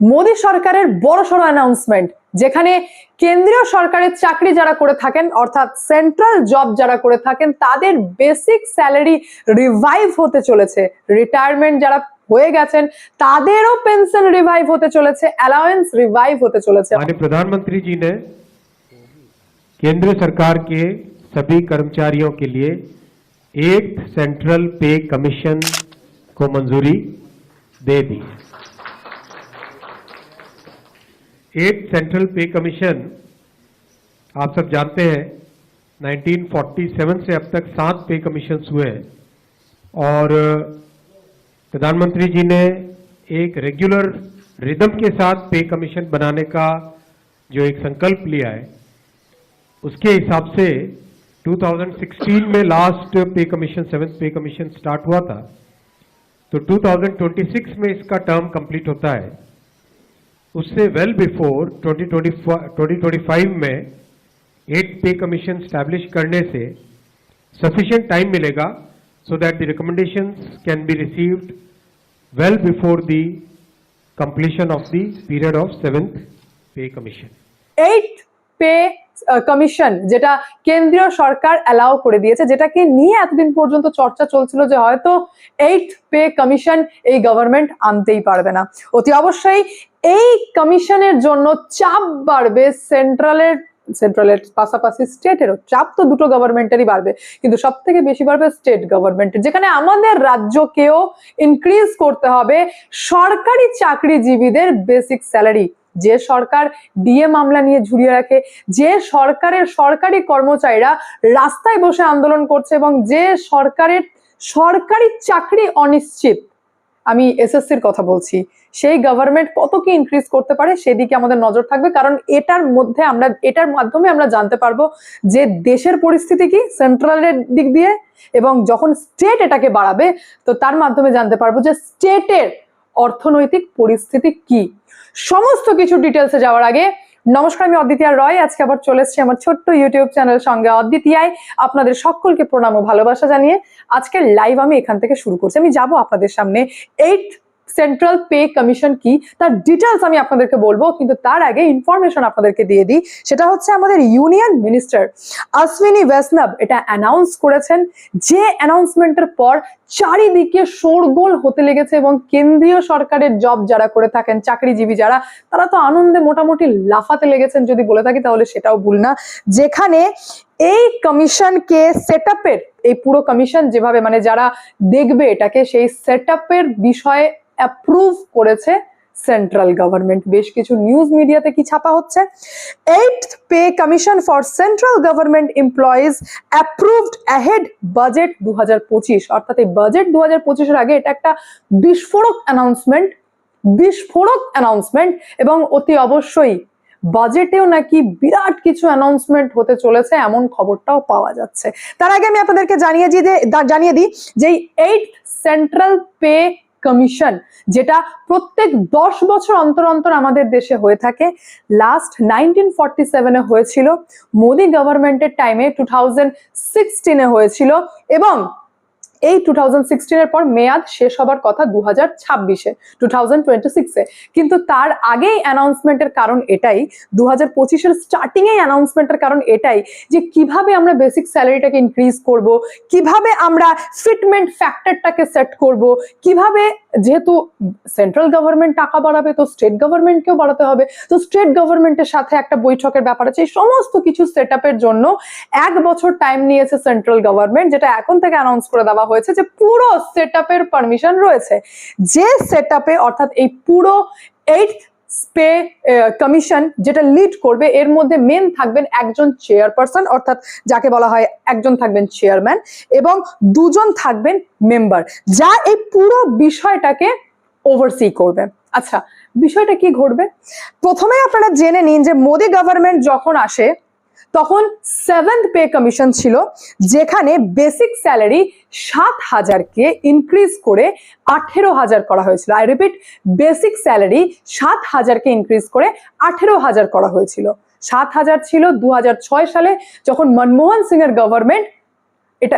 মোদী সরকারের বড়সড় অ্যানাউন্সমেন্ট যেখানে কেন্দ্রীয় সরকারের চাকরি যারা করে থাকেন অর্থাৎ সেন্ট্রাল জব যারা করে থাকেন তাদের বেসিক স্যালারি রিভাইভ হতে চলেছে রিটায়ারমেন্ট যারা হয়ে গেছেন তাদেরও পেনশন রিভাইভ হতে চলেছে অ্যালাউয়েন্স রিভাইভ হতে চলেছে माननीय प्रधानमंत्री जी ने केंद्र सरकार के सभी कर्मचारियों के लिए एक सेंट्रल पे कमीशन को मंजूरी दे दी एक सेंट्रल पे कमीशन आप सब जानते हैं 1947 से अब तक सात पे कमीशन हुए हैं। और प्रधानमंत्री जी ने एक रेगुलर रिदम के साथ पे कमीशन बनाने का जो एक संकल्प लिया है, उसके हिसाब से 2016 में last pay commission seventh pay commission start हुआ था। तो 2026 में इसका टर्म कंप्लीट होता है। उससे वेल बिफोर 2025 में एट पे कमीशन स्टैब्लिश करने से sufficient time मिलेगा so that the recommendations can be received well before the completion of the period of seventh pay commission. Eight pay commission যেটা কেন্দ্রীয় সরকার অ্যালাউ করে দিয়েছে যেটাকে নিয়ে এতদিন পর্যন্ত চর্চা চলছিল যে হয়তো এইট পে কমিশন এই গভর্নমেন্ট আনতেই পারবে না অতি অবশ্যই এই কমিশনের জন্য চাপ বাড়বে, সেন্ট্রালের সেন্ট্রালের পাশাপাশি স্টেটেরও চাপ তো দুটো গভর্নমেন্টেরই বাড়বে, কিন্তু সব থেকে বেশি বাড়বে স্টেট গভর্নমেন্টের যেখানে আমাদের রাজ্যকেও ইনক্রিজ করতে হবে সরকারি চাকরিজীবীদের বেসিক স্যালারি যে সরকার ডিএ মামলা নিয়ে ঝুলিয়ে রাখে, যে সরকারের সরকারি কর্মচারীরা রাস্তায় বসে আন্দোলন করছে এবং যে সরকারের সরকারি চাকরি অনিশ্চিত আমি এসএসসির কথা বলছি। সেই গভর্নমেন্ট কত কি ইনক্রিজ করতে পারে সেদিকে আমাদের নজর থাকবে, কারণ এটার মধ্যে আমরা, এটার মাধ্যমে আমরা জানতে পারব যে দেশের পরিস্থিতি কি সেন্ট্রালের দিক দিয়ে এবং যখন স্টেট এটাকে বাড়াবে, তো তার মাধ্যমে জানতে পারব যে স্টেটের অর্থনৈতিক পরিস্থিতি কি। সমস্ত কিছু ডিটেলসে যাওয়ার আগে নমস্কার, আমি অদ্বিতিয়া রয়। আজকে আবার চলে এসেছি আমার ছোট্ট ইউটিউব চ্যানেল সঙ্গে অদ্বিতীয়ায়। আপনাদের সকলকে প্রণাম ও ভালোবাসা জানিয়ে আজকে লাইভ আমি এখান থেকে শুরু করছি। আমি যাব আপনাদের সামনে এইট সেন্ট্রাল পে কমিশন কি, তার ডিটেলস আমি আপনাদেরকে বলব, কিন্তু তার আগে ইনফরমেশন আপনাদেরকে দিয়ে দিই, সেটা হচ্ছে আমাদের ইউনিয়ন মিনিস্টার অশ্বিনী বৈষ্ণব এটা অ্যানাউন্স করেছেন, যে অ্যানাউন্সমেন্টের পর চারিদিকে শোরগোল হতে লেগেছে এবং কেন্দ্রীয় সরকারের জব যারা করে থাকেন, চাকরিজীবী যারা, তারা তো আনন্দে মোটামুটি লাফাতে লেগেছেন যদি বলে থাকি, তাহলে সেটাও ভুল না। যেখানে এই কমিশনকে সেট এই পুরো কমিশন যেভাবে মানে যারা দেখবে এটাকে, সেই সেট বিষয়ে অ্যাপ্রুভ করেছে সেন্ট্রাল গভর্নমেন্ট বেশ কিছু নিউজ মিডিয়াতে কি ছাপা হচ্ছে? Eight pay commission for central government employees approved ahead budget দু হাজার পঁচিশ। অর্থাৎ এই বাজেট দু হাজার আগে এটা একটা বিস্ফোরক অ্যানাউন্সমেন্ট বিস্ফোরক অ্যানাউন্সমেন্ট এবং অতি অবশ্যই বাজেটেও নাকি বিরাট কিছু অ্যানাউন্সমেন্ট হতে চলেছে, এমন খবরটাও পাওয়া যাচ্ছে। তার আগে আমি আপনাদেরকে জানিয়ে দিই যে জানিয়ে দিই যে এইট সেন্ট্রাল পে কমিশন যেটা প্রত্যেক দশ বছর অন্তর অন্তর আমাদের দেশে হয়ে থাকে। লাস্ট নাইনটিন ফর্টি সেভেনে হয়েছিল, মোদি গভর্নমেন্টের টাইমে টু থাউজেন্ড সিক্সটিনে হয়েছিল এবং এই টু থাউজেন্ড সিক্সটিনের পর মেয়াদ শেষ হবার কথা দু হাজার ছাব্বিশে টু কিন্তু তার আগেই অ্যানাউন্সমেন্টের কারণ এটাই দু হাজার পঁচিশের স্টার্টিংয়েই অ্যানাউন্সমেন্টের কারণ এটাই যে কীভাবে আমরা বেসিক স্যালারিটাকে ইনক্রিজ করব, কীভাবে আমরা ফিটমেন্ট ফ্যাক্টরটাকে সেট করব, কীভাবে যেহেতু সেন্ট্রাল গভর্নমেন্ট টাকা বাড়াবে, তো স্টেট গভর্নমেন্টকেও বাড়াতে হবে। তো স্টেট গভর্নমেন্টের সাথে একটা বৈঠকের ব্যাপার আছে, এই সমস্ত কিছু সেট জন্য এক বছর টাইম নিয়েছে সেন্ট্রাল গভর্নমেন্ট যেটা এখন থেকে অ্যানাউন্স করে দেওয়া হয়েছে যে পুরো সেট আপের পারমিশন রয়েছে। যে সেট আপে অর্থাৎ এই পুরো এইট পে কমিশন যেটা লিড করবে, এর মধ্যে মেন থাকবেন একজন চেয়ারপারসন অর্থাৎ যাকে বলা হয় একজন থাকবেন চেয়ারম্যান এবং দুজন থাকবেন মেম্বার যা এই পুরো বিষয়টাকে ওভারসি করবে। আচ্ছা বিষয়টা কি ঘটবে? প্রথমে আপনারা জেনে নিন যে মোদি গভর্নমেন্ট যখন আসে তখন সেভেন্থ পে কমিশন ছিল, যেখানে বেসিক স্যালারি সাত হাজারকে ইনক্রিজ করে আঠেরো হাজার করা হয়েছিল। আই রিপিট বেসিক স্যালারি সাত হাজারকে ইনক্রিজ করে আঠেরো হাজার করা হয়েছিল। সাত হাজার ছিল দু হাজার ছয় সালে, যখন মনমোহন সিং এর গভর্নমেন্ট এটা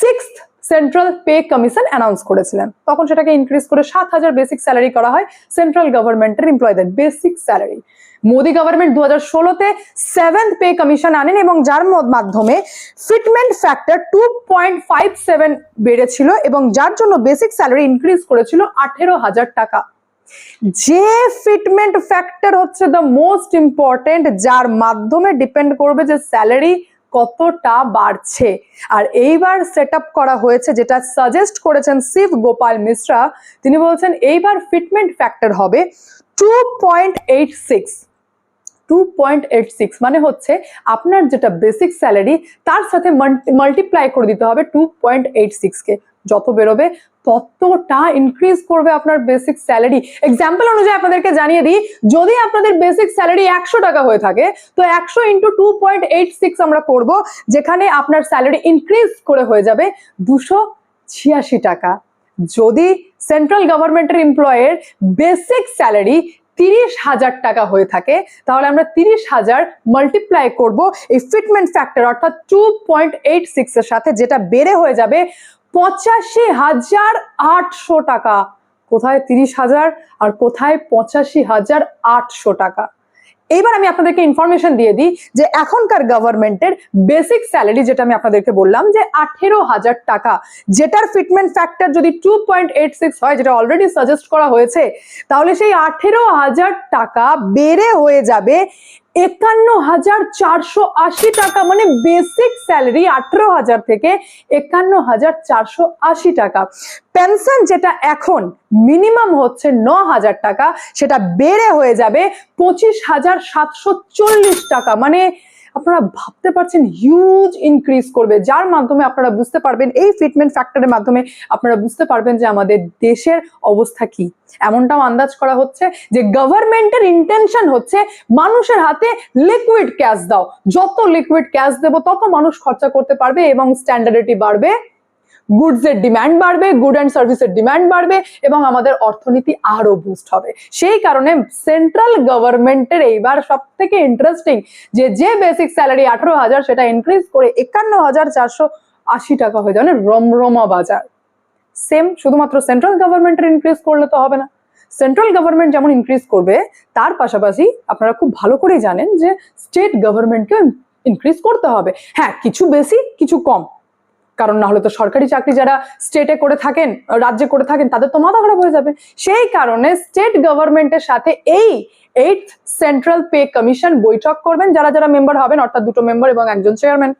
six central pay commission announce করেছিলেন। তখন সেটাকে ইনক্রিজ করে সাত হাজার বেসিক স্যালারি করা হয় সেন্ট্রাল গভর্নমেন্টের এমপ্লয়ীদের বেসিক স্যালারি মোদি গভর্নমেন্ট দু হাজার ষোলোতে সেভেন্থ পে কমিশন আনেন এবং যার মাধ্যমে fitment factor two point five seven বেড়েছিল এবং যার জন্য বেসিক স্যালারি ইনক্রিজ করেছিল আঠেরো হাজার টাকা। যে ফিটমেন্ট ফ্যাক্টর হচ্ছে দ্য মোস্ট ইম্পর্টেন্ট যার মাধ্যমে ডিপেন্ড করবে যে স্যালারি কতটা বাড়ছে? আর এইবার সেট করা হয়েছে যেটা সাজেস্ট করেছেন শিব গোপাল মিশ্রা। তিনি বলছেন, এইবার ফিটমেন্ট ফ্যাক্টর হবে two point eight six two point eight six মানে হচ্ছে আপনার যেটা বেসিক স্যালারি তার সাথে মাল্টিপ্লাই করে দিতে হবে টু পয়েন্ট এইট সিক্সকে যত বেরোবে, ততটা ইনক্রিজ করবে আপনার বেসিক স্যালারি এক্সাম্পল অনুযায়ী আপনাদেরকে জানিয়ে দিই, যদি আপনাদের বেসিক স্যালারি একশো টাকা হয়ে থাকে, তো একশো into two point eight six আমরা করব, যেখানে আপনার স্যালারি ইনক্রিজ করে হয়ে যাবে দুশো ছিয়াশি টাকা। যদি সেন্ট্রাল গভর্নমেন্টের এমপ্লয়ের বেসিক স্যালারি তিরিশ হাজার টাকা হয়ে থাকে, তাহলে আমরা তিরিশ হাজার মাল্টিপ্লাই করব এই ফিটমেন্ট ফ্যাক্টর অর্থাৎ টু পয়েন্ট এইট সিক্স এর সাথে যেটা বেড়ে হয়ে যাবে পঁচাশি হাজার আটশো টাকা। কোথায় তিরিশ হাজার আর কোথায় পঁচাশি হাজার আটশো টাকা? এইবার আমি আপনাদেরকে ইনফরমেশন দিয়ে দিই যে এখনকার গভর্নমেন্টের বেসিক স্যালারি যেটা আমি আপনাদেরকে বললাম যে আঠেরো হাজার টাকা, যেটার ফিটমেন্ট ফ্যাক্টর যদি টু পয়েন্ট এইট সিক্স হয়, যেটা অলরেডি সাজেস্ট করা হয়েছে, তাহলে সেই আঠেরো হাজার টাকা বেড়ে হয়ে যাবে একান্ন হাজার চারশো আশি টাকা মানে বেসিক স্যালারি আঠেরো হাজার থেকে একান্ন হাজার চারশো আশি টাকা। পেনশন যেটা এখন মিনিমাম হচ্ছে ন হাজার টাকা, সেটা বেড়ে হয়ে যাবে পঁচিশ হাজার সাতশো চল্লিশ টাকা মানে আপনারা ভাবতে পারছেন হিউজ ইনক্রিজ করবে, যার মাধ্যমে আপনারা বুঝতে পারবেন, এই ফিটমেন্ট ফ্যাক্টরের মাধ্যমে আপনারা বুঝতে পারবেন যে আমাদের দেশের অবস্থা কি। এমনটাও আন্দাজ করা হচ্ছে যে গভর্নমেন্টের ইন্টেনশন হচ্ছে মানুষের হাতে লিকুইড ক্যাশ দাও। যত লিকুইড ক্যাশ দেবো, তত মানুষ খরচা করতে পারবে এবং স্ট্যান্ডার্ডিটি বাড়বে। গুডস এর ডিমান্ড বাড়বে গুড অ্যান্ড সার্ভিসের ডিমান্ড বাড়বে এবং আমাদের অর্থনীতি আরও বুস্ট হবে। সেই কারণে সেন্ট্রাল গভর্নমেন্টের এইবার সব থেকে ইন্টারেস্টিং যে যে বেসিক স্যালারি আঠারো হাজার সেটা ইনক্রিজ করে একান্ন হাজার চারশো আশি টাকা হয়ে যাবে মানে রমরমা বাজার। সেম শুধুমাত্র সেন্ট্রাল গভর্নমেন্টের ইনক্রিজ করলে তো হবে না। সেন্ট্রাল গভর্নমেন্ট যেমন ইনক্রিজ করবে, তার পাশাপাশি আপনারা খুব ভালো করেই জানেন যে স্টেট গভর্নমেন্টকে ইনক্রিজ করতে হবে। হ্যাঁ কিছু বেশি, কিছু কম। কারণ না হলে তো সরকারি চাকরি যারা স্টেটে করে থাকেন, রাজ্যে করে থাকেন, তাদের তো মাথা খারাপ হয়ে যাবে। সেই কারণে স্টেট গভর্নমেন্টের সাথে এই এইট সেন্ট্রাল পে কমিশন বৈঠক করবেন। যারা যারা মেম্বার হবেন, অর্থাৎ দুটো মেম্বার এবং একজন চেয়ারম্যান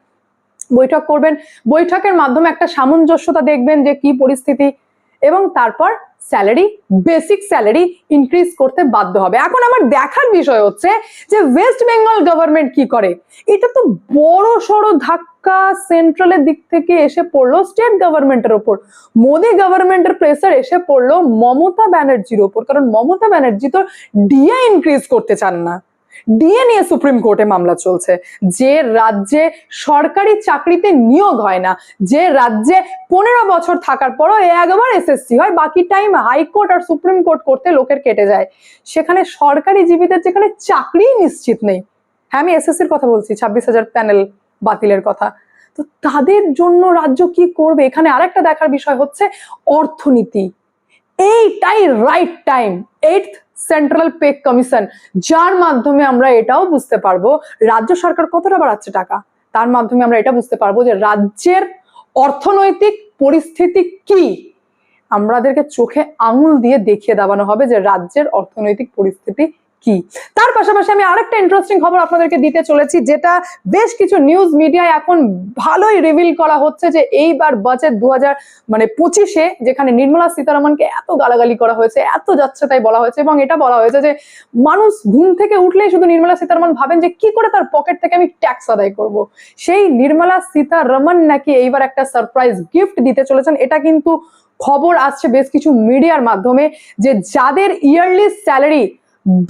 বৈঠক করবেন। বৈঠকের মাধ্যমে একটা সামঞ্জস্যতা দেখবেন যে কি পরিস্থিতি এবং তারপর স্যালারি বেসিক স্যালারি ইনক্রিজ করতে বাধ্য হবে। এখন আমার দেখার বিষয় হচ্ছে যে ওয়েস্ট বেঙ্গল গভর্নমেন্ট কি করে? এটা তো বড় সড়ো ধাক্কা সেন্ট্রালের দিক থেকে এসে পড়ল স্টেট গভর্নমেন্টের ওপর। মোদি গভর্নমেন্টের প্রেসার এসে পড়ল মমতা ব্যানার্জির ওপর। কারণ মমতা ব্যানার্জি তো ডিএ ইনক্রিজ করতে চান না। ডিএ নিয়ে সুপ্রিম কোর্টে মামলা চলছে। যে রাজ্যে সরকারি চাকরিতে নিয়োগ হয় না, যে রাজ্যে পনেরো বছর থাকার পরও একবার এসএসসি হয়, বাকি টাইম হাইকোর্ট আর সুপ্রিম কোর্ট করতে লোকের কেটে যায়। সেখানে সরকারি জীবীদের যেখানে চাকরিই নিশ্চিত নেই। হ্যাঁ আমি এসএসসির কথা বলছি, ছাব্বিশ হাজার প্যানেল বাতিলের কথা। তো তাদের জন্য রাজ্য কি করবে? এখানে আরেকটা দেখার বিষয় হচ্ছে অর্থনীতি। এইটাই right time eight central pay commission যার মাধ্যমে আমরা এটাও বুঝতে পারব, রাজ্য সরকার কতটা বাড়াচ্ছে টাকা? তার মাধ্যমে আমরা এটা বুঝতে পারব যে রাজ্যের অর্থনৈতিক পরিস্থিতি কি? আমাদেরকে চোখে আঙুল দিয়ে দেখিয়ে দেওয়ানো হবে যে রাজ্যের অর্থনৈতিক পরিস্থিতি কি? তার পাশাপাশি আমি আরেকটা ইন্টারেস্টিং খবর আপনাদেরকে দিতে চলেছি, যেটা বেশ কিছু নিউজ মিডিয়ায় এখন ভালোই রিভিল করা হচ্ছে যে এইবার বাজেট দু মানে পঁচিশে, যেখানে নির্মলা সীতারামনকে এত গালাগালি করা হয়েছে, এত যাচ্ছে তাই বলা হয়েছে, এবং এটা বলা হয়েছে যে মানুষ ঘুম থেকে উঠলেই শুধু নির্মলা সীতারামন ভাবেন যে কি করে তার পকেট থেকে আমি ট্যাক্স আদায় করব। সেই নির্মলা সীতারামন নাকি এইবার একটা সারপ্রাইজ গিফট দিতে চলেছেন, এটা কিন্তু খবর আসছে বেশ কিছু মিডিয়ার মাধ্যমে, যে যাদের ইয়ারলি স্যালারি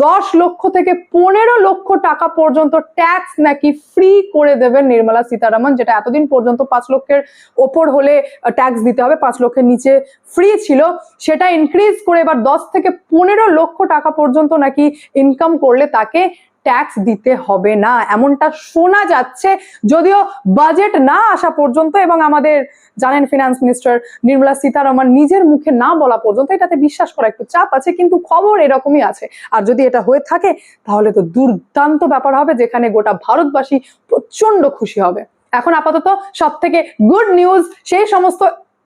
দশ লক্ষ থেকে পনেরো লক্ষ টাকা পর্যন্ত ট্যাক্স নাকি ফ্রি করে দেবেন নির্মলা সীতারামন, যেটা এতদিন পর্যন্ত পাঁচ লক্ষের ওপর হলে ট্যাক্স দিতে হবে, পাঁচ লক্ষের নিচে ফ্রি ছিল। সেটা ইনক্রিজ করে এবার দশ থেকে পনেরো লক্ষ টাকা পর্যন্ত নাকি ইনকাম করলে তাকে ট্যাক্স দিতে হবে না। এমনটা শোনা যাচ্ছে, যদিও বাজেট না আসা পর্যন্ত এবং আমাদের জানেন ফিনান্স মিনিস্টার নির্মলা সীতারামন নিজের মুখে না বলা পর্যন্ত এটাতে বিশ্বাস করা একটু চাপ আছে, কিন্তু খবর এরকমই আছে। আর যদি এটা হয়ে থাকে, তাহলে তো দুর্দান্ত ব্যাপার হবে, যেখানে গোটা ভারতবাসী প্রচণ্ড খুশি হবে। এখন আপাতত সব থেকে গুড নিউজ সেই সমস্ত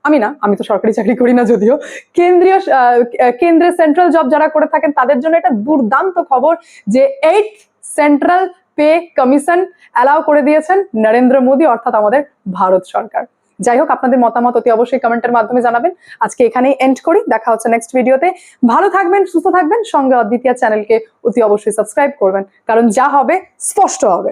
আমি না আমি তো সরকারি চাকরি করি না যদিও। কেন্দ্রীয় আহ, কেন্দ্রের সেন্ট্রাল জব যারা করে থাকেন তাদের জন্য এটা দুর্দান্ত খবর যে eight central pay commission allow করে দিয়েছেন নরেন্দ্র মোদী অর্থাৎ আমাদের ভারত সরকার। যাই হোক আপনাদের মতামত অতি অবশ্যই কমেন্টের মাধ্যমে জানাবেন। আজকে এখানেই এন্ড করি দেখা হচ্ছে নেক্সট ভিডিওতে ভালো থাকবেন সুস্থ থাকবেন সঙ্গে অদ্বিতীয় চ্যানেলকে অতি অবশ্যই সাবস্ক্রাইব করবেন কারণ যা হবে স্পষ্ট হবে।